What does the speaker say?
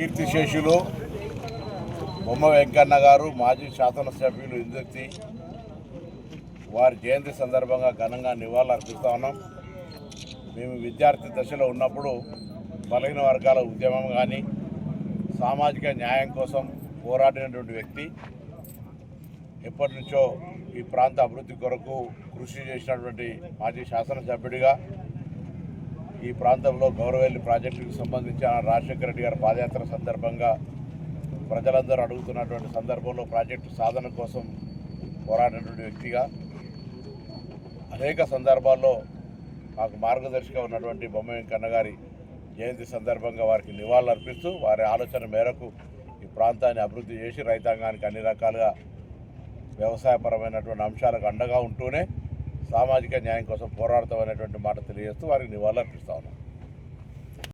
కీర్తిశేషులు బొమ్మ వెంకన్న గారు మాజీ శాసనసభ్యులు ఇందుక్తి వారి జయంతి సందర్భంగా ఘనంగా నివాళులర్పిస్తా ఉన్నాం. మేము విద్యార్థి దశలో ఉన్నప్పుడు బలహీన వర్గాల ఉద్యమం కానీ సామాజిక న్యాయం కోసం పోరాడినటువంటి వ్యక్తి. ఎప్పటి నుంచో ఈ ప్రాంత అభివృద్ధి కొరకు కృషి చేసినటువంటి మాజీ శాసనసభ్యుడిగా ఈ ప్రాంతంలో గౌరవెల్లి ప్రాజెక్టుకు సంబంధించి రాజశేఖర రెడ్డి గారి పాదయాత్ర సందర్భంగా ప్రజలందరూ అడుగుతున్నటువంటి సందర్భంలో ప్రాజెక్టు సాధన కోసం పోరాడినటువంటి వ్యక్తిగా అనేక సందర్భాల్లో మాకు మార్గదర్శిగా ఉన్నటువంటి బొమ్మ వెంకన్న గారి జయంతి సందర్భంగా వారికి నివాళులు అర్పిస్తూ వారి ఆలోచన మేరకు ఈ ప్రాంతాన్ని అభివృద్ధి చేసి రైతాంగానికి అన్ని రకాలుగా వ్యవసాయపరమైనటువంటి అంశాలకు అండగా ఉంటూనే సామాజిక న్యాయం కోసం పోరాడతామనేటువంటి మాట తెలియజేస్తూ వారికి నివాళులు అర్పిస్తా ఉన్నాం.